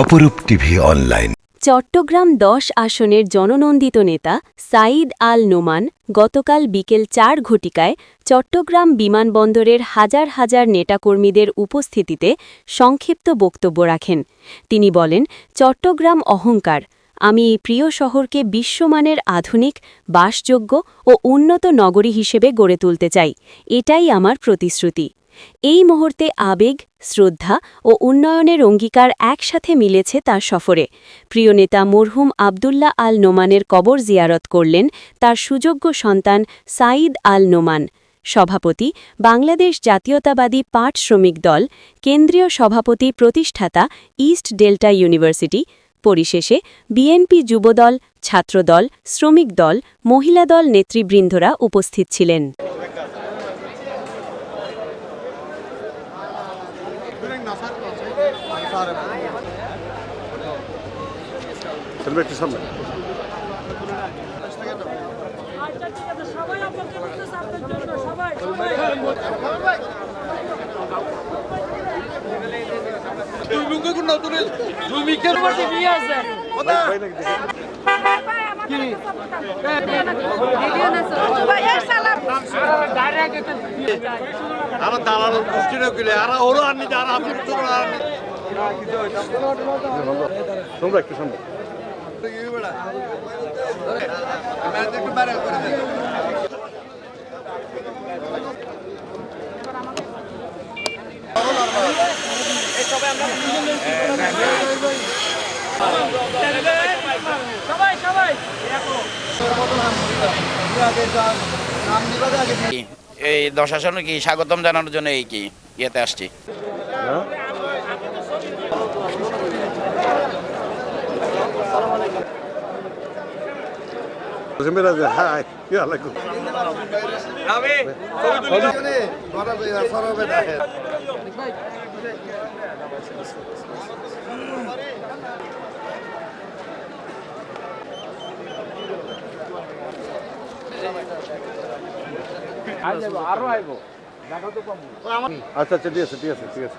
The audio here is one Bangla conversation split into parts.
অপরূপ টিভি অনলাইন। চট্টগ্রাম দশ আসনের জননন্দিত নেতা সাঈদ আল নোমান গতকাল বিকেল চার ঘটিকায় চট্টগ্রাম বিমানবন্দরের হাজার হাজার নেতাকর্মীদের উপস্থিতিতে সংক্ষিপ্ত বক্তব্য রাখেন। তিনি বলেন চট্টগ্রাম অহংকার আমি এই প্রিয় শহরকে বিশ্বমানের আধুনিক, বাসযোগ্য ও উন্নত নগরী হিসেবে গড়ে তুলতে চাই। এটাই আমার প্রতিশ্রুতি। এই মুহূর্তে আবেগ, শ্রদ্ধা ও উন্নয়নের অঙ্গীকার একসাথে মিলেছে তার সফরে। প্রিয় নেতা মরহুম আবদুল্লাহ আল নোমানের কবর জিয়ারত করলেন তার সুযোগ্য সন্তান সাঈদ আল নোমান। সভাপতি, বাংলাদেশ জাতীয়তাবাদী পাট শ্রমিক দল, কেন্দ্রীয় সভাপতি প্রতিষ্ঠাতা, ইস্ট ডেল্টা ইউনিভার্সিটি পরিশেষে বিএনপি যুবদল ছাত্রদল শ্রমিক দল মহিলা দল নেতৃবৃন্দরা উপস্থিত ছিলেন। সবাই আপনাকে মধ্যে নিয়ে আসেন? আর আর ওরও আনি আর আমি তোমরা একটু সামনে সবাই সবাই এই দশ আসনে কি স্বাগতম জানানোর জন্য এই কি ইয়েতে আসছি? ইয়া লাগুন আচ্ছা আচ্ছা ঠিক আছে ঠিক আছে ঠিক আছে।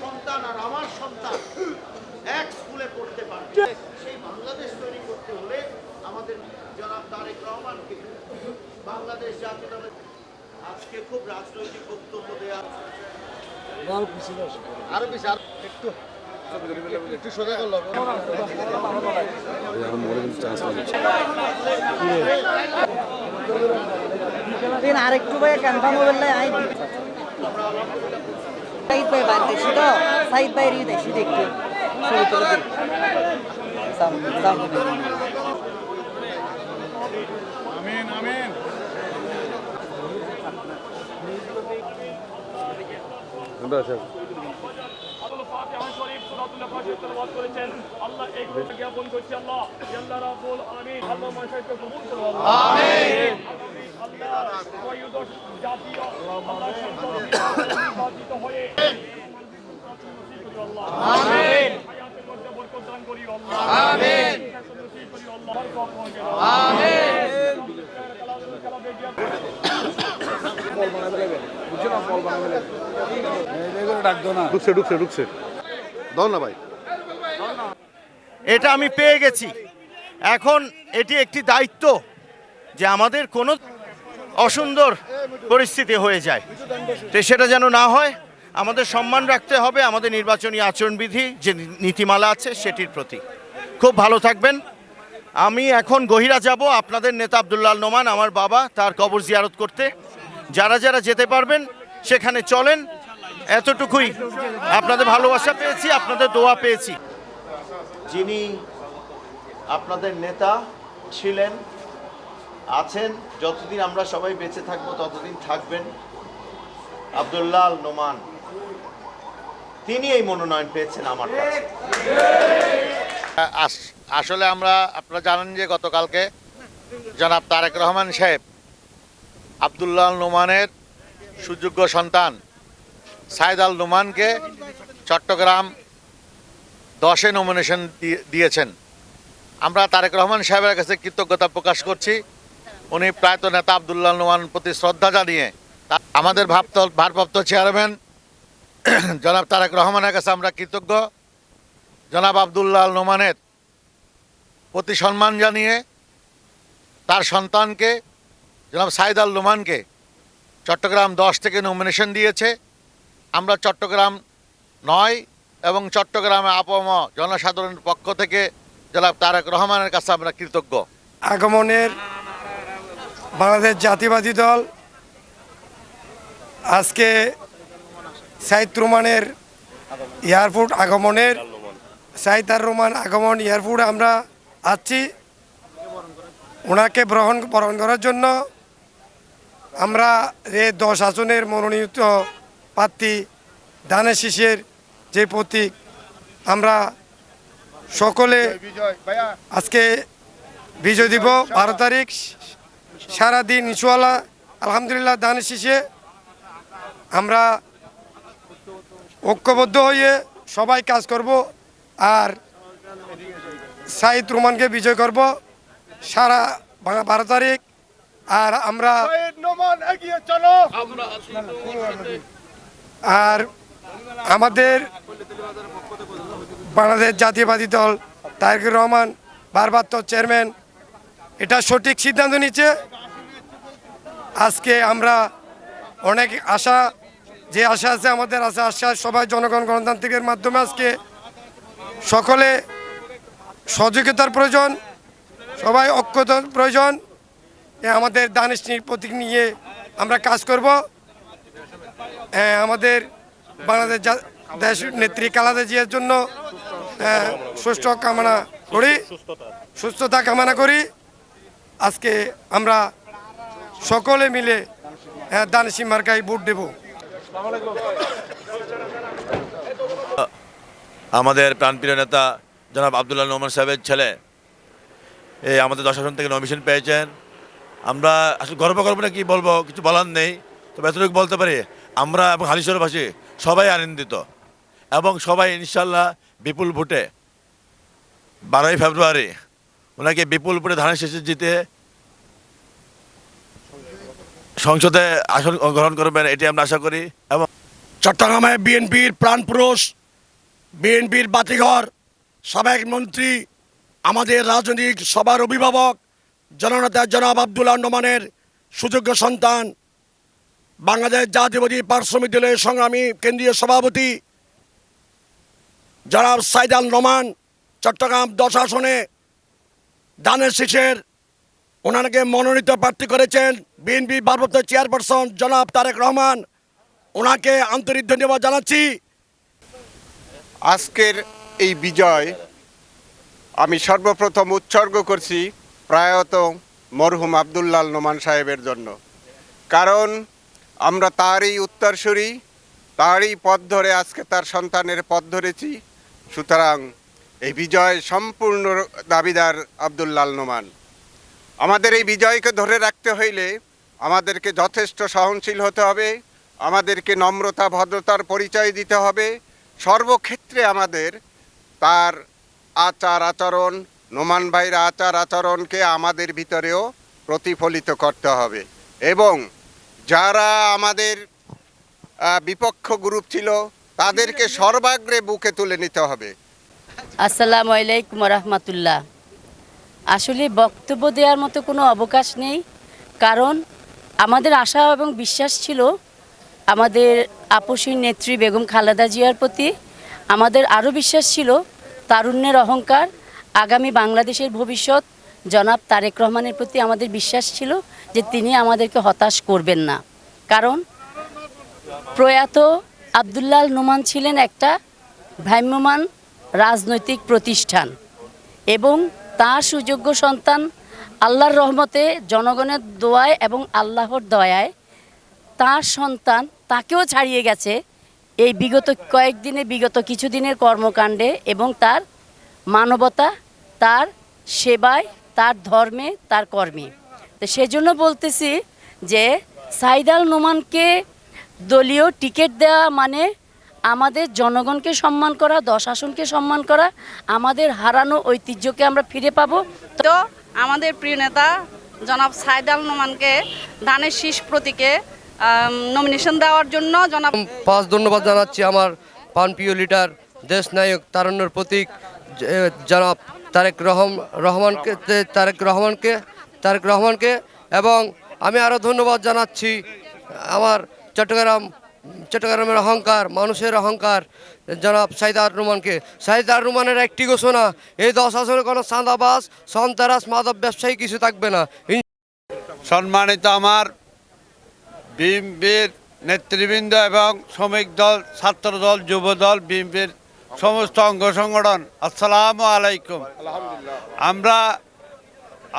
সন্তান আর আমার সন্তান এক স্কুলে পড়তে পারবে সেই বাংলাদেশ তৈরি করতে হলে আমাদের জনাব তারেক রহমানকে বাংলাদেশ জাতীয়তাবাদী আজকে খুব রাজনৈতিক বক্তব্য দেওয়া আরও বেশি আর একটু একটু সোজা করল দিন আরেকটু ভাই কনফার্ম হবে আই সাইদ ভাই বাদ দেশি তো। সাইদ ভাই রি দেশি দেখতে দিই সাম আচ্ছা আল্লাহ এই জ্ঞাপন করছি আল্লাহ আল্লাহ রাব্বুল আলামিন আল্লাহ মাশাইকে কবুল করুন আমিন জাতীয় হয়ে আমিন হায়াতের মধ্যে বরকত দান করি আল্লাহ আমিন। ঢুকছে ঢুকছে ঢুকছে। না ভাই। এটা আমি পেয়ে গেছি। এখন এটি একটি দায়িত্ব যে আমাদের কোনো অসুন্দর পরিস্থিতি হয়ে যায়। তো সেটা যেন না হয় আমাদের সম্মান রাখতে হবে আমাদের নির্বাচনী আচরণবিধি, যে নীতিমালা আছে সেটির প্রতি। খুব ভালো থাকবেন। আমি এখন গহিরা যাব আপনাদের নেতা আবদুল্লাহ নোমান, আমার বাবা, তার কবর জিয়ারত করতে। যারা যারা যেতে পারবেন, সেখানে চলেন। এতটুকুই আপনাদের ভালোবাসা পেয়েছি, আপনাদের দোয়া পেয়েছি। যিনি আপনাদের নেতা ছিলেন, আছেন, যতদিন আমরা সবাই বেঁচে থাকব, ততদিন থাকবেন আবদুল্লাহ নোমান। তিনি এই মনোনয়ন পেয়েছেন আমার কাছে। আস- আসলে আমরা, আপনারা জানেন যে গতকালকে জনাব তারেক রহমান সাহেব আবদুল্লাহ নোমানের সুযোগ্য সন্তান সাইদ আল নোমানকে চট্টগ্রাম দশে নমিনেশন দিয়েছেন। আমরা তারেক রহমান সাহেবের কাছে কৃতজ্ঞতা প্রকাশ করছি। উনি প্রায়ত নেতা আবদুল্লাহ নোমান প্রতি শ্রদ্ধা জানিয়ে আমাদের ভারপ্রাপ্ত চেয়ারম্যান জনাব তারেক রহমানের কাছে আমরা কৃতজ্ঞ। জনাব আবদুল্লাহ নোমানের প্রতি সম্মান জানিয়ে তার সন্তানকে, জনাব সাইদ আল নোমানকে চট্টগ্রাম দশ থেকে নমিনেশন দিয়েছে। আমরা চট্টগ্রাম নয় এবং চট্টগ্রামে আপম জনসাধারণের পক্ষ থেকে জনাব তারেক রহমানের কাছে আমরা কৃতজ্ঞ। আগমনের বাংলাদেশ জাতিবাদী দল আজকে সাইদ রোমানের এয়ারপোর্ট আগমনের, সাইদ আর রোমান আগমন এয়ারপোর্ট আমরা আসছি ওনাকে গ্রহণ, বরণ করার জন্য আমরা এ দশ আসনের মনোনীত প্রার্থী দানের শীষের যে প্রতীক আমরা সকলে আজকে বিজয় দিব। বারো তারিখ সারাদিন ইনশাল্লাহ আলহামদুলিল্লাহ দান শেষে আমরা ঐক্যবদ্ধ হয়ে সবাই কাজ করব আর সাইদ রোমানকে বিজয় করব। সারা বারো তারিখ। আর আমরা আর আমাদের বাংলাদেশ জাতীয়বাদী দল তারেক রহমান বারবার তো চেয়ারম্যান। এটা সঠিক সিদ্ধান্ত নিচ্ছে আজকে আমরা অনেক আশা যে আশা আছে আমাদের আছে আশা। সবাই জনগণ গণতান্ত্রিকের মাধ্যমে আজকে সকলে সহযোগিতার প্রয়োজন সবাই ঐক্যতার প্রয়োজন। আমাদের দানিশনির প্রতীক নিয়ে আমরা কাজ করব। আমাদের বাংলাদেশ দেশ নেত্রী কালাদা জিয়ার জন্য সুস্থ কামনা করি সুস্থতা কামনা করি। আজকে আমরা সকলে মিলে আহ, দানসী মার্কায় ভোট দেব। আমাদের প্রাণপ্রিয় নেতা জনাব আবদুল্লাহ নোমান সাহেবের ছেলে। এই আমাদের দশাসন থেকে নমিশন পেয়েছেন। আমরা আসলে গর্ব করব না কি বলব, কিছু বলার নেই। তবে এতটুকু বলতে পারি, আমরা এবং হালিশ্বরবাসী সবাই আনন্দিত। এবং সবাই ইনশাল্লাহ বিপুল ভোটে বারোই ফেব্রুয়ারি ওনাকে বিপুল ভোটে ধানের শেষে জিতে সংসদে আসন গ্রহণ করবেন, এটি আমরা আশা করি। এবং চট্টগ্রামে বিএনপির প্রাণপুরুষ বিএনপির বাতিঘর, সাবেক মন্ত্রী, আমাদের রাজনৈতিক সবার অভিভাবক, জননেতা জনাব আবদুল্লাহ নোমানের সুযোগ্য সন্তান, বাংলাদেশ জাতীয়বাদী পার্শ্ব দলের সংগ্রামী কেন্দ্রীয় সভাপতি, জনাব সাইদ আল নোমান চট্টগ্রাম দশ আসনে দানের শীষের, ওনাকে মনোনীত প্রার্থী করেছেন বিএনপি ভারপ্রাপ্ত চেয়ারপারসন জনাব তারেক রহমান, ওনাকে আন্তরিক ধন্যবাদ জানাচ্ছি। আজকের এই বিজয় আমি সর্বপ্রথম উৎসর্গ করছি প্রায়ত মরহুম আবদুল্লাল নোমান সাহেবের জন্য। কারণ আমরা তারই উত্তরসূরি, তারই পথ ধরে আজকে তার সন্তানের পথ ধরেছি। সুতরাং এই বিজয় সম্পূর্ণ দাবিদার আবদুল্লাল নোমান। আমাদের এই বিজয়কে ধরে রাখতে হইলে আমাদেরকে যথেষ্ট সহনশীল হতে হবে, আমাদেরকে নম্রতা, ভদ্রতার পরিচয় দিতে হবে। সর্বক্ষেত্রে আমাদের তার আচার আচরণ, নোমান ভাইয়ের আচার আচরণকে আমাদের ভিতরেও প্রতিফলিত করতে হবে এবং যারা আমাদের বিপক্ষ গ্রুপ ছিল তাদেরকে সর্বাগ্রে বুকে তুলে নিতে হবে। আসসালামু আলাইকুম রহমতুল্লাহ আসলে বক্তব্য দেওয়ার মতো কোনো অবকাশ নেই, কারণ আমাদের আশা এবং বিশ্বাস ছিল আমাদের আপসীর নেত্রী বেগম খালেদা জিয়ার প্রতি। আমাদের আরও বিশ্বাস ছিল তারুণ্যের অহংকার, আগামী বাংলাদেশের ভবিষ্যৎ। জনাব তারেক রহমানের প্রতি আমাদের বিশ্বাস ছিল যে তিনি আমাদেরকে হতাশ করবেন না। কারণ প্রয়াত আবদুল্লাহ নোমান ছিলেন একটা ভ্রাম্যমান রাজনৈতিক প্রতিষ্ঠান এবং তার সুযোগ্য সন্তান আল্লাহর রহমতে জনগণের দোয়ায় এবং আল্লাহর দয়ায় তার সন্তান তাকেও ছাড়িয়ে গেছে। এই বিগত কয়েকদিনে, বিগত কিছুদিনের কর্মকাণ্ডে এবং তার মানবতা, তার সেবায়, তার ধর্মে, তার কর্মে। তো সেজন্য বলতেছি যে সাইদাল নোমানকে দলীয় টিকিট দেওয়া মানে আমাদের জনগণকে সম্মান করা দশ আসনকে সম্মান করা, আমাদের হারানো ঐতিহ্যকে আমরা ফিরে পাবো। তো আমাদের প্রিয় নেতা জনাব সাইদাল নোমানকে ধানের শীষ প্রতীকে নমিনেশন দেওয়ার জন্য জনাব পাঁচ ধন্যবাদ জানাচ্ছি আমার প্রাণপ্রিয় লিডার দেশ নায়ক তারণ্যর প্রতীক জনাব তারেক রহম, রহমানকে তারেক রহমানকে তারেক রহমানকে, এবং আমি আরও ধন্যবাদ জানাচ্ছি আমার চট্টগ্রাম চট্টগ্রামের অহংকার, মানুষের অহংকার, জনাব সাইদার রহমানকে। সাইদার রহমানের একটি ঘোষণা, এই দশ আসনে কোনো চাঁদাবাস সন্তারাস, মাদক ব্যবসায়ী কিছু থাকবে না। সম্মানিত আমার বিএনপির নেতৃবৃন্দ এবং শ্রমিক দল, ছাত্র দল, যুব দল, বিএনপির সমস্ত অঙ্গ সংগঠন, আসসালামু আলাইকুম। আমরা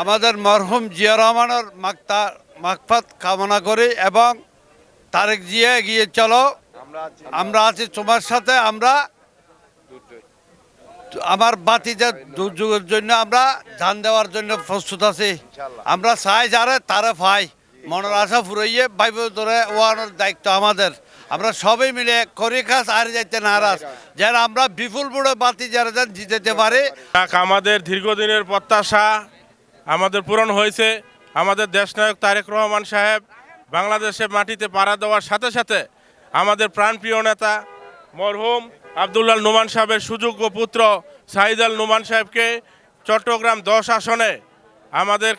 আমাদের মরহুম জিয়া রহমানের মাক্তা মাকফাত কামনা করি এবং তারেক জিয়া এগিয়ে চলো। আমরা আছি তোমার সাথে আমরা আমার বাতিজার দুর্যোগের জন্য আমরা ধান দেওয়ার জন্য প্রস্তুত আছি। আমরা চাই যারে তারে পাই মনের আশা ফুরাইয়ে বাইব ধরে ওয়ানোর দায়িত্ব আমাদের। আমরা সবাই মিলে করি কাজ আর যাইতে নারাজ। যেন আমরা বিপুল বড় বাতি যারা যেন জিতেতে পারি। আমাদের দীর্ঘদিনের প্রত্যাশা আমাদের পূরণ হয়েছে। আমাদের দেশনায়ক তারেক রহমান সাহেব বাংলাদেশের মাটিতে পাড়া দেওয়ার সাথে সাথে আমাদের প্রাণপ্রিয় নেতা মরহুম আবদুল্লাহ নোমান সাহেবের সুযোগ্য পুত্র সাইদ আল নোমান সাহেবকে চট্টগ্রাম দশ আসনে আমাদের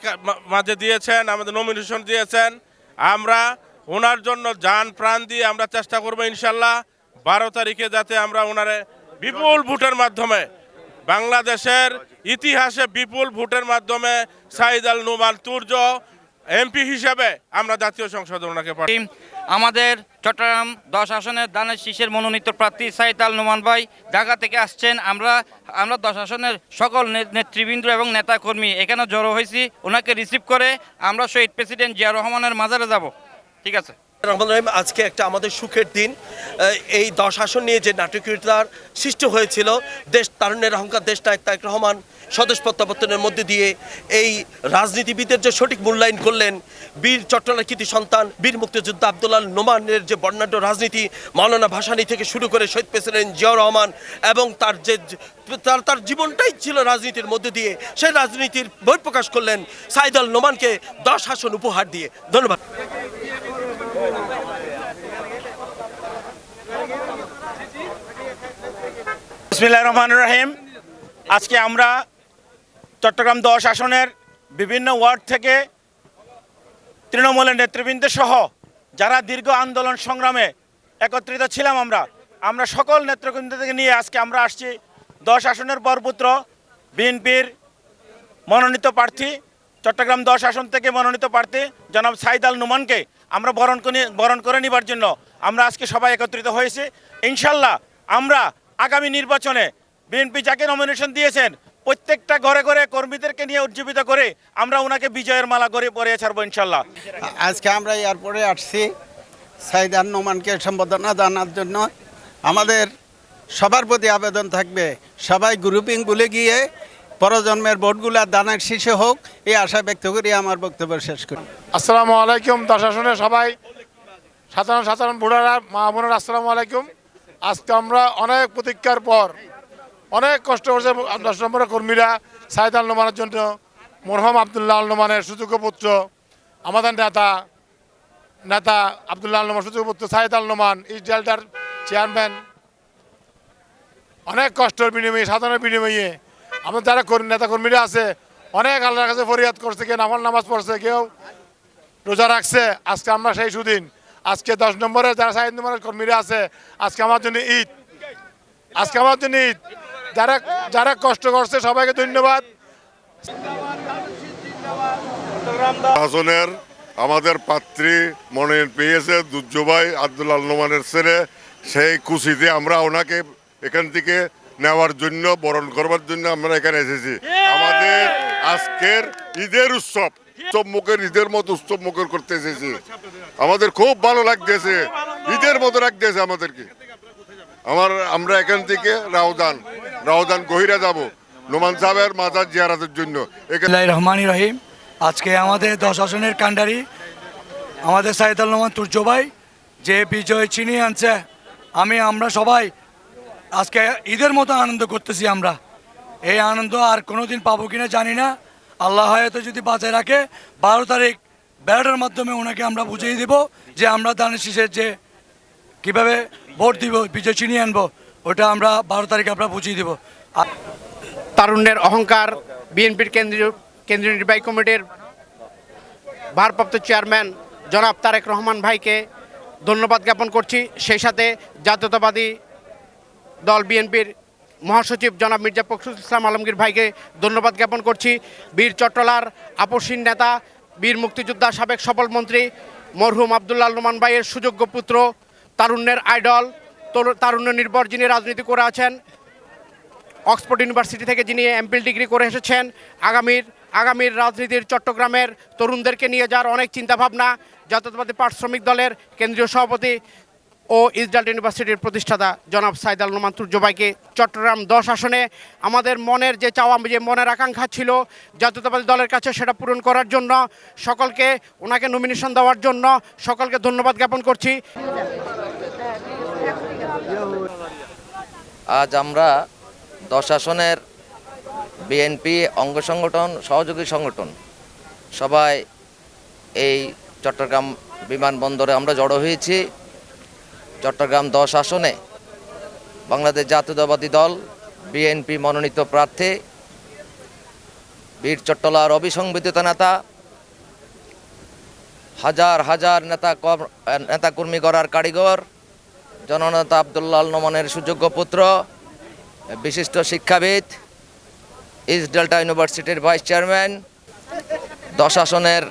মাঝে দিয়েছেন, আমাদের নমিনেশন দিয়েছেন। আমরা ওনার জন্য যান প্রাণ দিয়ে আমরা চেষ্টা করব ইনশাল্লাহ। বারো তারিখে যাতে আমরা ওনারে বিপুল ভোটের মাধ্যমে বাংলাদেশের ইতিহাসে বিপুল ভোটের মাধ্যমে সাইদ আল নুমান তুর্য এমপি হিসাবে আমরা জাতীয় সংসদে ওনাকে পাঠাই। আমাদের চট্টগ্রাম দশ আসনের দানের শীষের মনোনীত প্রার্থী সাইদ আল নোমান ভাই ঢাকা থেকে আসছেন। আমরা আমরা দশ আসনের সকল নে- নেতৃবৃন্দ এবং নেতাকর্মী এখানে জড়ো হয়েছি। ওনাকে রিসিভ করে আমরা শহীদ প্রেসিডেন্ট জিয়া রহমানের মাজারে যাব। ঠিক আছে? রহমান রহিম আজকে একটা আমাদের সুখের দিন। এই দশ আসন নিয়ে যে নাটকীয়তার সৃষ্টি হয়েছিল দেশ তারুণ্যের অহংকার দেশ নায়ক তারেক রহমান স্বদেশ প্রত্যাবর্তনের মধ্যে দিয়ে এই রাজনীতিবিদের যে সঠিক মূল্যায়ন করলেন, বীর চট্টলার কৃতি সন্তান, বীর মুক্তিযোদ্ধা আব্দুল্লাহ নোমানের যে বর্ণাঢ্য রাজনীতি, মাওলানা ভাসানী থেকে শুরু করে শহীদ প্রেসিডেন্ট জিয়াউর রহমান এবং তার যে তার তার জীবনটাই ছিল রাজনীতির মধ্যে দিয়ে সেই রাজনীতির বই প্রকাশ করলেন সাইদুল নোমানকে দশ আসন উপহার দিয়ে। ধন্যবাদ। রহমানির রহিম। আজকে আমরা চট্টগ্রাম দশ আসনের বিভিন্ন ওয়ার্ড থেকে তৃণমূলের নেতৃবৃন্দ সহ যারা দীর্ঘ আন্দোলন সংগ্রামে একত্রিত ছিলাম আমরা আমরা সকল নেতৃবৃন্দ থেকে নিয়ে আজকে আমরা আসছি। দশ আসনের বরপুত্র বিএনপির মনোনীত প্রার্থী, চট্টগ্রাম দশ আসন থেকে মনোনীত প্রার্থী জনাব সাইদ আল নুমানকে আমরা বরণ করে বরণ করে নিবার জন্য আমরা আজকে সবাই একত্রিত হয়েছি। ইনশাল্লাহ আমরা আগামী নির্বাচনে বিএনপি যাকে নমিনেশন দিয়েছেন প্রত্যেকটা ঘরে ঘরে কর্মীদেরকে নিয়ে উজ্জীবিত করে আমরা ওনাকে বিজয়ের মালা করে পরে ছাড়বো ইনশাল্লাহ। আজকে আমরা এয়ারপোর্টে আসছি সাইদান নোমানকে সম্বোধনা জানার জন্য। আমাদের সবার প্রতি আবেদন থাকবে সবাই গ্রুপিং বলে গিয়ে পরজন্মের ভোটগুলা দানের শীর্ষে হোক এই আশা ব্যক্ত করি আমার বক্তব্য শেষ করি। আসসালামু আলাইকুম দশ আসনের সবাই। সাধারণ সাধারণ ভোটাররা মা বোনের আসসালামু আলাইকুম। আজকে আমরা অনেক প্রতীক্ষার পর অনেক কষ্ট করছে দশ নম্বরের কর্মীরা, সাইদ আল নোমানের জন্য, মরহম আবদুল্লাহ আল নোমানের সুযোগ্য পুত্র আমাদের নেতা নেতা আবদুল্লাহ আল নোমান সুযোগ্য পুত্র সাইদ আল নোমান ইস্ট ডেল্টার চেয়ারম্যান। অনেক কষ্টের বিনিময়ে, সাধনের বিনিময়ে আমাদের যারা নেতা কর্মীরা আছে, অনেক আল্লাহর কাছে ফরিয়াদ করছে, কেউ নামাজ নামাজ পড়ছে, কেউ রোজা রাখছে। আজকে আমরা সেই সুদিন, আজকে দশ নম্বরে যারা সাইড নম্বরের কর্মীরা আছে, আজকে আমার জন্য ঈদ। আজকে আমার জন্য ঈদ। যারা যারা কষ্ট করছে সবাইকে ধন্যবাদ। হাসনের আমাদের পাত্রী মনোনয়ন পেয়েছে দুর্যোভাই আব্দুল নোমানের ছেলে। সেই খুশিতে আমরা ওনাকে এখান থেকে নেওয়ার জন্য বরণ করবার জন্য আমরা এখানে এসেছি। আমাদের আজকের ঈদের উৎসব উৎসব মুখের ঈদের মতো উৎসব মুখের করতে এসেছি। আমাদের খুব ভালো লাগতেছে ঈদের মতো লাগতেছে আমাদেরকে। আমার, আমরা এখান থেকে রাউদান রাউদান গহিরা যাব। নোমান সাহেবের মাজার জিয়ারাতের জন্য। রহমানি রহিম। আজকে আমাদের দশ আসনের কান্ডারি আমাদের সাইদাল রহমান তুর্য ভাই, যে বিজয় চিনিয়ে আনছে। আমি, আমরা সবাই আজকে ঈদের মতো আনন্দ করতেছি আমরা। এই আনন্দ আর কোনোদিন পাবো কিনা জানি না। আল্লাহ হয়তো যদি বাঁচায় রাখে, বারো তারিখ ব্যালটের মাধ্যমে ওনাকে আমরা বুঝিয়ে দিব যে আমরা দানের শীষের যে কীভাবে ভোট দিব বিজয় চিনিয়ে আনব, ওটা আমরা বারো তারিখে আমরা বুঝিয়ে দিব। তারুণ্যের অহংকার বিএনপির কেন্দ্রীয় কেন্দ্রীয় নির্বাহী কমিটির ভারপ্রাপ্ত চেয়ারম্যান জনাব তারেক রহমান ভাইকে ধন্যবাদ জ্ঞাপন করছি। সেই সাথে জাতীয়তাবাদী দল বিএনপির মহাসচিব জনাব মির্জা ফখরুল ইসলাম আলমগীর ভাইকে ধন্যবাদ জ্ঞাপন করছি। বীর চট্টলার আপসীন নেতা, বীর মুক্তিযোদ্ধা সাবেক সফল মন্ত্রী মরহুম আবদুল্লাহ নোমান ভাইয়ের সুযোগ্য পুত্র তারুণ্যের আইডল, তরু- তারুণ্য নির্ভর যিনি রাজনীতি করে আছেন, অক্সফোর্ড ইউনিভার্সিটি থেকে যিনি এমপিল ডিগ্রি করে এসেছেন, আগামীর আগামীর রাজনীতির চট্টগ্রামের তরুণদেরকে নিয়ে যাওয়ার অনেক চিন্তাভাবনা, জাতীয়তাবাদী পাট শ্রমিক দলের কেন্দ্রীয় সভাপতি ও ইসরায়েল ইউনিভার্সিটির প্রতিষ্ঠাতা জনাব সাইদাল নোমান তুর্যবাইকে চট্টগ্রাম দশ আসনে আমাদের মনের যে চাওয়া, যে মনের আকাঙ্ক্ষা ছিল জাতীয়তাবাদী দলের কাছে সেটা পূরণ করার জন্য, সকলকে ওনাকে নমিনেশন দেওয়ার জন্য সকলকে ধন্যবাদ জ্ঞাপন করছি। আজ আমরা দশ আসনের বিএনপি অঙ্গ সংগঠন, সহযোগী সংগঠন, সবাই এই চট্টগ্রাম বিমানবন্দরে আমরা জড়ো হয়েছি। চট্টগ্রাম দশ আসনে বাংলাদেশ জাতীয়তাবাদী দল, বিএনপি মনোনীত প্রার্থী, বীর চট্টলা চট্টলার অবিসংবিদিত নেতা, হাজার হাজার নেতা কর- নেতাকর্মী গড়ার কারিগর জননেতা আবদুল্লাল নোমানের সুযোগ্য পুত্র, বিশিষ্ট শিক্ষাবিদ, ইস্ট ডেল্টা ইউনিভার্সিটির ভাইস চেয়ারম্যান দশ আসনের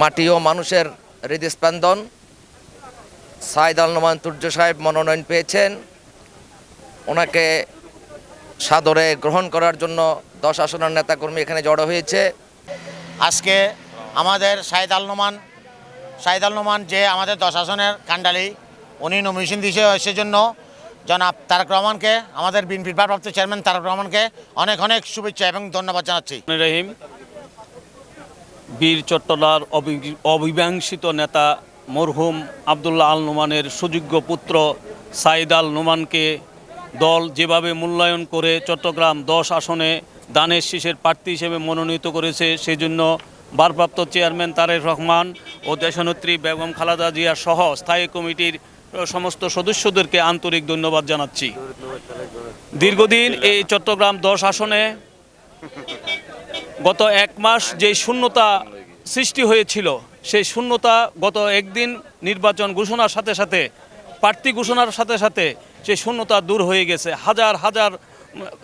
মাটি ও মানুষের হৃদস্পন্দন, সাইদ আল নোমান তুর্য সাহেব মনোনয়ন পেয়েছেন। ওনাকে সাদরে গ্রহণ করার জন্য দশ আসনের নেতাকর্মী এখানে জড়ো হয়েছে। আজকে আমাদের সাইদ আল নোমান, সাইদ আল নোমান যে আমাদের দশ আসনের কান্ডালি উনি নমিনেশন দিয়েছে সেজন্য জনাব তারেক রহমানকে, আমাদের বিএনপির ভারপ্রাপ্ত চেয়ারম্যান তারেক রহমানকে অনেক অনেক শুভেচ্ছা এবং ধন্যবাদ জানাচ্ছি। রহিম, বীর চট্টলার অবি- অবিবাংশিত নেতা মরহুম আবদুল্লাহ আল নোমানের সুযোগ্য পুত্র সাইদ আল নোমানকে দল যেভাবে মূল্যায়ন করে চট্টগ্রাম দশ আসনে দানের শীষের প্রার্থী হিসেবে মনোনীত করেছে, সেজন্য ভারপ্রাপ্ত চেয়ারম্যান তারেক রহমান ও দেশনেত্রী বেগম খালাদা জিয়া সহ স্থায়ী কমিটির সমস্ত সদস্যদেরকে আন্তরিক ধন্যবাদ জানাচ্ছি। দীর্ঘদিন এই চট্টগ্রাম দশ আসনে গত এক মাস যে শূন্যতা সৃষ্টি হয়েছিল, সেই শূন্যতা গত একদিন নির্বাচন ঘোষণার সাথে সাথে, প্রার্থী ঘোষণার সাথে সাথে সেই শূন্যতা দূর হয়ে গেছে। হাজার হাজার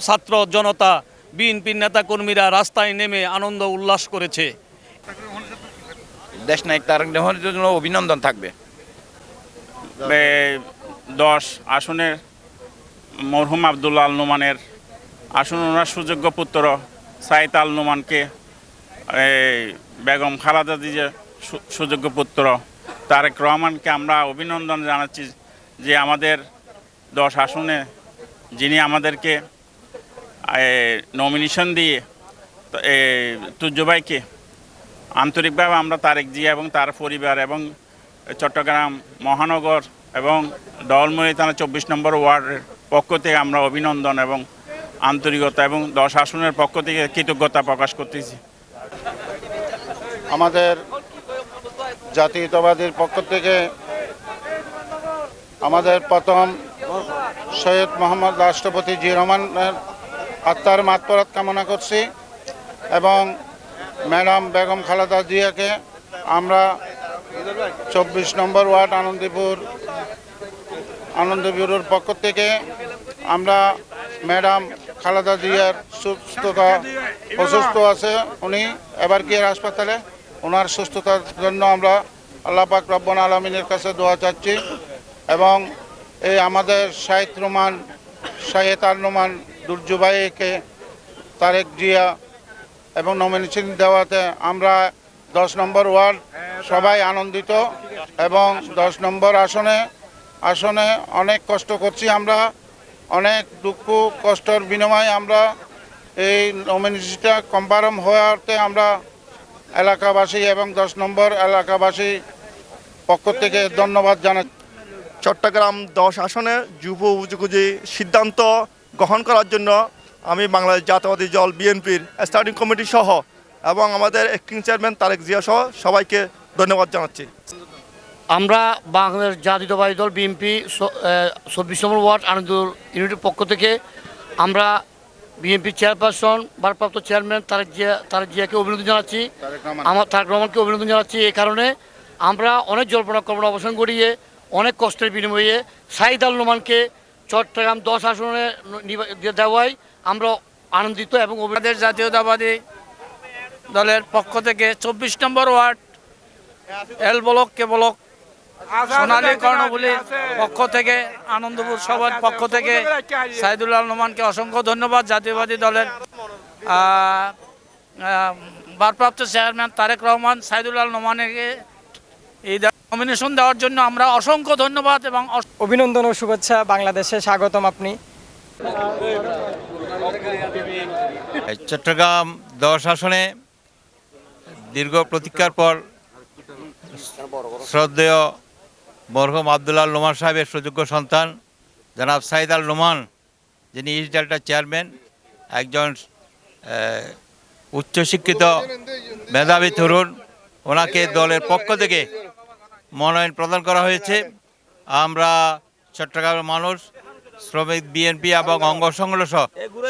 ছাত্র জনতা বিএনপির নেতাকর্মীরা রাস্তায় নেমে আনন্দ উল্লাস করেছে। দেশ নায়ক তারেক জন্য অভিনন্দন থাকবে। দশ আসনের মরহুম আবদুল্লা আল নোমানের আসন ওনার সুযোগ্য পুত্র সাইদ আল বেগম খালাদা দিজে সুযোগ্য পুত্র তারেক রহমানকে আমরা অভিনন্দন জানাচ্ছি যে আমাদের দশ আসনে যিনি আমাদেরকে নমিনেশন দিয়ে তো, এই, আন্তরিকভাবে আমরা তারেক জিয়া এবং তার পরিবার এবং চট্টগ্রাম মহানগর এবং দলমুড়ি থানা চব্বিশ নম্বর ওয়ার্ডের পক্ষ থেকে আমরা অভিনন্দন এবং আন্তরিকতা এবং দশ আসনের পক্ষ থেকে কৃতজ্ঞতা প্রকাশ করতেছি। আমাদের জাতীয়তাবাদীর পক্ষ থেকে আমাদের প্রথম সৈয়দ মোহাম্মদ রাষ্ট্রপতি জি রহমানের আত্মার মাতপরাত কামনা করছি এবং ম্যাডাম বেগম খালেদা জিয়াকে আমরা চব্বিশ নম্বর ওয়ার্ড, আনন্দীপুর। আনন্দপুরের পক্ষ থেকে আমরা ম্যাডাম খালেদা জিয়ার সুস্থতা অসুস্থ আছে উনি, এবার কেয়ার হাসপাতালে? ওনার সুস্থতার জন্য আমরা আল্লাহ পাক রব্বান আলমিনের কাছে দোয়া চাচ্ছি। এবং এই আমাদের শাহিদ রোমান শাহেদ আর রোমান দুর্জুবাইকে তারেক জিয়া এবং নমিনেশন দেওয়াতে আমরা দশ নম্বর ওয়ার্ড, সবাই আনন্দিত এবং দশ নম্বর আসনে আসনে অনেক কষ্ট করছি আমরা, অনেক দুঃখ, কষ্টর বিনিময়ে আমরা এই নমিনেশনটা কনফার্ম হওয়াতে আমরা এলাকাবাসী এবং দশ নম্বর এলাকাবাসী পক্ষ থেকে ধন্যবাদ জানাচ্ছি চট্টগ্রাম দশ আসনে যুব উপযোগী সিদ্ধান্ত গ্রহণ করার জন্য আমি বাংলাদেশ জাতীয়বাদী দল বিএনপির স্টার্টিং কমিটি সহ এবং আমাদের অ্যাক্টিং চেয়ারম্যান তারেক জিয়া সহ সবাইকে ধন্যবাদ জানাচ্ছি। আমরা বাংলাদেশ জাতীয়তাবাদী দল বিএনপি চব্বিশ নম্বর ওয়ার্ড আনন্দ ইউনিটের পক্ষ থেকে আমরা বিএনপি চেয়ারপারসন ভারপ্রাপ্ত চেয়ারম্যান তারেক জিয়া তারেক জিয়াকে অভিনন্দন জানাচ্ছি। আমার তারেক রহমানকে অভিনন্দন জানাচ্ছি এই কারণে। আমরা অনেক জল্পনা কল্পনা অবসান করিয়ে অনেক কষ্টের বিনিময়ে সাইদ আল নোমানকে চট্টগ্রাম দশ আসনে দেওয়ায় আমরা আনন্দিত এবং বাংলাদেশ জাতীয়তাবাদী দলের পক্ষ থেকে চব্বিশ নম্বর ward L block K block Sonali কর্ণবুলির পক্ষ থেকে আনন্দপুর সবার পক্ষ থেকে সাইদুল্লাহ নোমানকে অসংখ্য ধন্যবাদ জাতীয়বাদী দলের ভারপ্রাপ্ত চেয়ারম্যান তারেক রহমান সাইদুল্লাহ নোমানকে এই নমিনেশন দেওয়ার জন্য আমরা অসংখ্য ধন্যবাদ এবং অভিনন্দন ও শুভেচ্ছা বাংলাদেশে স্বাগতম আপনি। চট্টগ্রাম দশ আসনে দীর্ঘ প্রতীক্ষার পর শ্রদ্ধেয় মরহুম আবদুল্লাহ নোমান সাহেবের সুযোগ্য সন্তান, জনাব সাইদ আল নোমান যিনি ইস্ট চেয়ারম্যান, একজন উচ্চশিক্ষিত মেধাবী তরুণ। ওনাকে দলের পক্ষ থেকে মনোনয়ন প্রদান করা হয়েছে। আমরা চট্টগ্রামের মানুষ, শ্রমিক বিএনপি এবং অঙ্গ সংগঠন সহ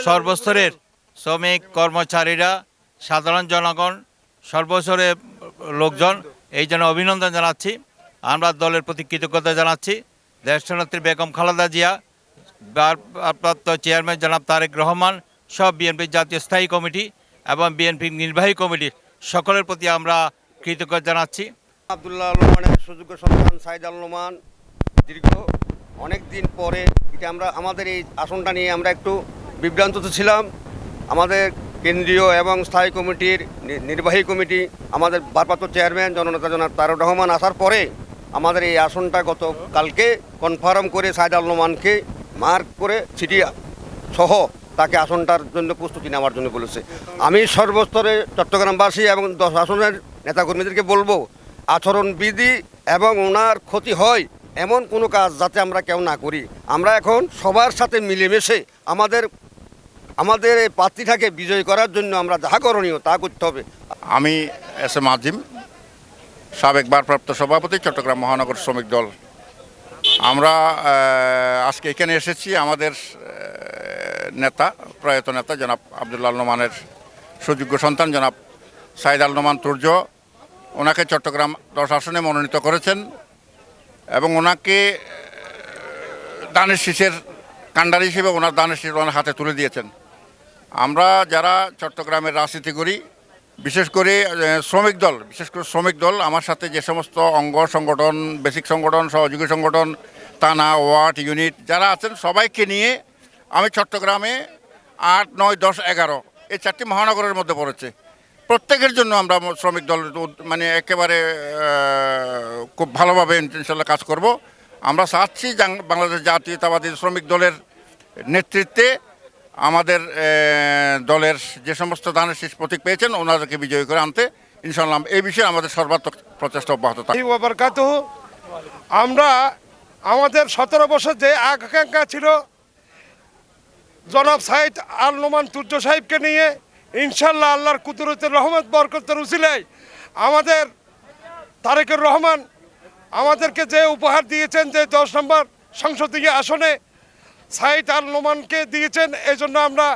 সর্বস্তরের শ্রমিক কর্মচারীরা, সাধারণ জনগণ সর্বস্তরে লোকজন, এই জন্য অভিনন্দন জানাচ্ছি। আমরা দলের প্রতি কৃতজ্ঞতা জানাচ্ছি। দেশনেত্রী বেগম খালেদা জিয়া ভারপ্রাপ্ত চেয়ারম্যান জনাব তারেক রহমান সব বিএনপির জাতীয় স্থায়ী কমিটি এবং বিএনপির নির্বাহী কমিটি সকলের প্রতি আমরা কৃতজ্ঞতা জানাচ্ছি। আবদুল্লাহ রহমানের সুযোগ্য সন্তান সাইদ নোমান, দীর্ঘ অনেক দিন পরে, এটা আমরা আমাদের এই আসনটা নিয়ে আমরা একটু বিভ্রান্ত তো ছিলাম। আমাদের কেন্দ্রীয় এবং স্থায়ী কমিটির নির্বাহী কমিটি, আমাদের ভারপ্রাপ্ত চেয়ারম্যান জননেতা জনাব তারক রহমান আসার পরে আমাদের এই আসনটা গত কালকে কনফার্ম করে সাইদ আল নোমানকে মার্ক করে সিটি সহ তাকে আসনটার জন্য প্রস্তুতি নেওয়ার জন্য বলেছে। আমি সর্বস্তরে চট্টগ্রামবাসী এবং দশ আসনের নেতাকর্মীদেরকে বলব, আচরণবিধি এবং ওনার ক্ষতি হয় এমন কোনো কাজ যাতে আমরা কেউ না করি। আমরা এখন সবার সাথে মিলেমিশে আমাদের আমাদের এই প্রার্থীটাকে বিজয় করার জন্য আমরা যাহা করণীয় তা করতে হবে। আমি এস এম আজিম সাবেক ভারপ্রাপ্ত সভাপতি, চট্টগ্রাম মহানগর শ্রমিক দল। আমরা আজকে এখানে এসেছি আমাদের নেতা, প্রয়াত নেতা জনাব আবদুল্লাহ নোমানের সুযোগ্য সন্তান জনাব সাইদ আল নোমান তুর্য। ওনাকে চট্টগ্রাম দশ আসনে মনোনীত করেছেন এবং ওনাকে দানের শীষের কাণ্ডার হিসেবে ওনার দানের শীষ ওনার হাতে তুলে দিয়েছেন। আমরা যারা চট্টগ্রামের রাজনীতি করি, বিশেষ করে শ্রমিক দল, বিশেষ করে শ্রমিক দল, আমার সাথে যে সমস্ত অঙ্গ সংগঠন, বেসিক সংগঠন, সহযোগী সংগঠন, থানা, ওয়ার্ড, ইউনিট যারা আছেন, সবাইকে নিয়ে আমি চট্টগ্রামে আট, নয়, দশ, এগারো এই চারটি মহানগরের মধ্যে পড়েছে। প্রত্যেকের জন্য আমরা শ্রমিক দল মানে একেবারে খুব ভালোভাবে ইনশাল্লাহ কাজ করব। আমরা চাচ্ছি বাংলাদেশ জাতীয়তাবাদী শ্রমিক দলের নেতৃত্বে আমাদের দলের যে সমস্ত দানের শীষ প্রতীক পেয়েছেন, ওনাদেরকে বিজয়ী করে আনতে ইনশাল্লাহ এই বিষয়ে আমাদের সর্বাত্মক প্রচেষ্টা অব্যাহত ওবরকাত আমরা আমাদের সতেরো বছর যে আকাঙ্ক্ষা ছিল, জনাব সাইদ আল নোমান তুর্য সাহেবকে নিয়ে ইনশাল্লাহ আল্লাহর কুদরতের রহমত, বরকতের উসিলায় আমাদের তারেকুর রহমান আমাদেরকে যে উপহার দিয়েছেন যে দশ নম্বর সংসদীয় আসনে সাইদ আল নোমানকে দিয়েছেন। এই জন্য আমরা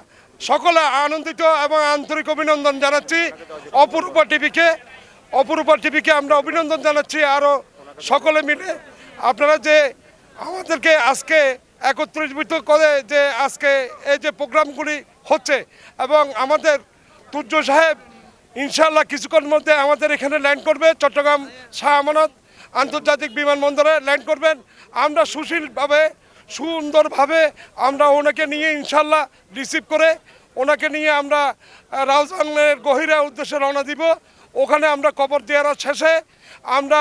সকলে আনন্দিত এবং আন্তরিক অভিনন্দন জানাচ্ছি অপরূপা টিভিকে। অপরূপা টিভিকে আমরা অভিনন্দন জানাচ্ছি আরও সকলে মিলে। আপনারা যে আমাদেরকে আজকে একত্রিত করে যে আজকে এই যে প্রোগ্রামগুলি হচ্ছে এবং আমাদের তুর্য সাহেব ইনশাল্লাহ কিছুক্ষণ মধ্যে আমাদের এখানে ল্যান্ড করবে, চট্টগ্রাম শাহ আমানত আন্তর্জাতিক বিমানবন্দরে ল্যান্ড করবেন। আমরা সুশীলভাবে সুন্দরভাবে আমরা ওনাকে নিয়ে ইনশাল্লাহ রিসিভ করে ওনাকে নিয়ে আমরা রাউজানের গহিরা উদ্দেশ্যে রওনা দিব। ওখানে আমরা কবর দেওয়ার শেষে আমরা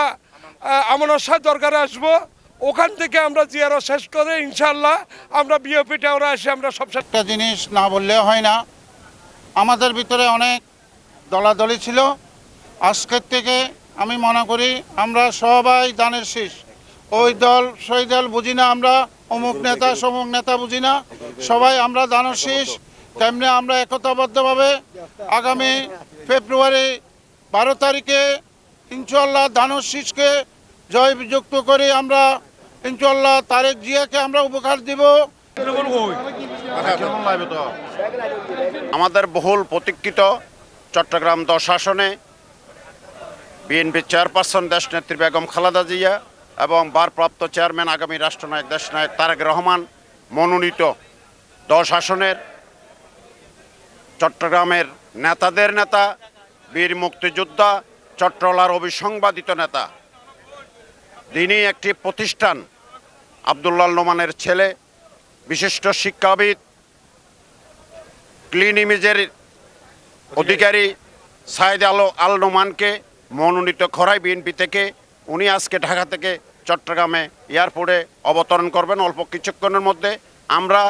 আমানত দরকারে আসব। ওখান থেকে আমরা জিয়ারত শেষ করে ইনশাল্লাহ আমরা বিওপি টাওয়ারে এসে আমরা সব একটা জিনিস না বললেও হয় না। আমাদের ভিতরে অনেক দলাদলি ছিল। আজকের থেকে আমি মনে করি আমরা সবাই দানের শীষ। ওই দল, সেই দল বুঝি না আমরা অমুক নেতা, সমুক নেতা বুঝি না। সবাই আমরা দানের তেমনি আমরা একতাবদ্ধভাবে আগামী ফেব্রুয়ারি বারো তারিখে ইনশাল্লাহ দানের শীষকে জয় যুক্ত করে আমরা ইনশাল্লাহ তারেক জিয়াকে আমরা উপকার দিব। আমাদের বহুল প্রতীক্ষিত চট্টগ্রাম দশ আসনে বিএনপি চেয়ারপারসন দেশনেত্রী বেগম খালেদা জিয়া এবং ভারপ্রাপ্ত চেয়ারম্যান, আগামী রাষ্ট্রনায়ক, দেশনায়ক তারেক রহমান মনোনীত দশ আসনের চট্টগ্রামের নেতাদের নেতা, বীর মুক্তিযোদ্ধা, চট্টলার অভিসংবাদিত নেতা। তিনি একটি প্রতিষ্ঠান আবদুল্লাল নোমানের ছেলে, বিশিষ্ট শিক্ষাবিদ, ক্লিন ইমেজের অধিকারী সাইদ আলো আল নোমানকে মনোনীত খরাই বিএনপি থেকে, উনি আজকে ঢাকা থেকে চট্টগ্রামে এয়ারপোর্টে অবতরণ করবেন অল্প কিছুক্ষণের মধ্যে। আমরা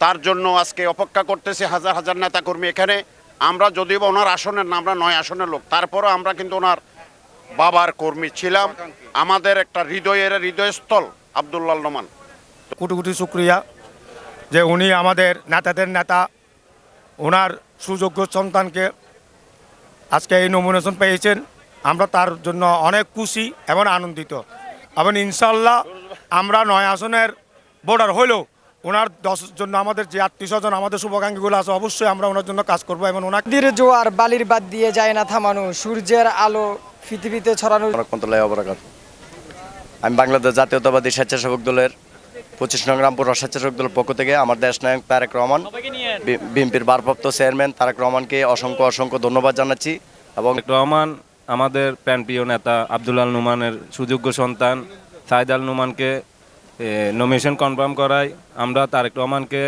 তার জন্য আজকে অপেক্ষা করতেছি, হাজার হাজার নেতাকর্মী এখানে। আমরা যদিও ওনার আসনের না, আমরা নয় আসনের লোক। তারপরও আমরা কিন্তু ওনার বাবার কর্মী ছিলাম। আমাদের একটা হৃদয়ের হৃদয়স্থল আবদুল্লাল রহমান। কোটি কোটি শুক্রিয়া যে উনি আমাদের নেতাদের নেতা, ওনার সুযোগ্য সন্তানকে আজকে এই নমিনেশন পেয়েছেন। আমরা তার জন্য অনেক খুশি এবং আনন্দিত। এবং ইনশাল্লাহ আমরা নয় আসনের বোর্ডার হলেও ওনার দশ জন্য আমাদের যে আত্মীয় স্বজন আমাদের শুভাকাঙ্ক্ষীগুলো আছে অবশ্যই আমরা ওনার জন্য কাজ করব এবং ওনাকে নদীর জোয়ার বালির বাদ দিয়ে যায় না থামানো সূর্যের আলো পৃথিবীতে ছড়ানো। আমি বাংলাদেশ জাতীয়তাবাদী স্বেচ্ছাসেবক দলের পঁচিশ নং রামপুর স্বেচ্ছাসেবক দলের পক্ষ থেকে আমার দেশ নায়ক তারেক রহমান বি- বিএনপির ভারপ্রাপ্ত চেয়ারম্যান তারেক রহমানকে অসংখ্য অসংখ্য ধন্যবাদ জানাচ্ছি এবং রহমান আমাদের প্রাণপ্রিয় নেতা আবদুল্লাল নুমানের সুযোগ্য সন্তান সাইদ আল নুমানকে নমিনেশন কনফার্ম করায় আমরা তারেক রহমানকে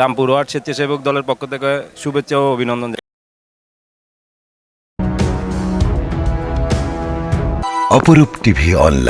রামপুর ওয়ার্ড স্বেচ্ছাসেবক দলের পক্ষ থেকে শুভেচ্ছা ও অভিনন্দন। অপরূপ টিভি অনলাইন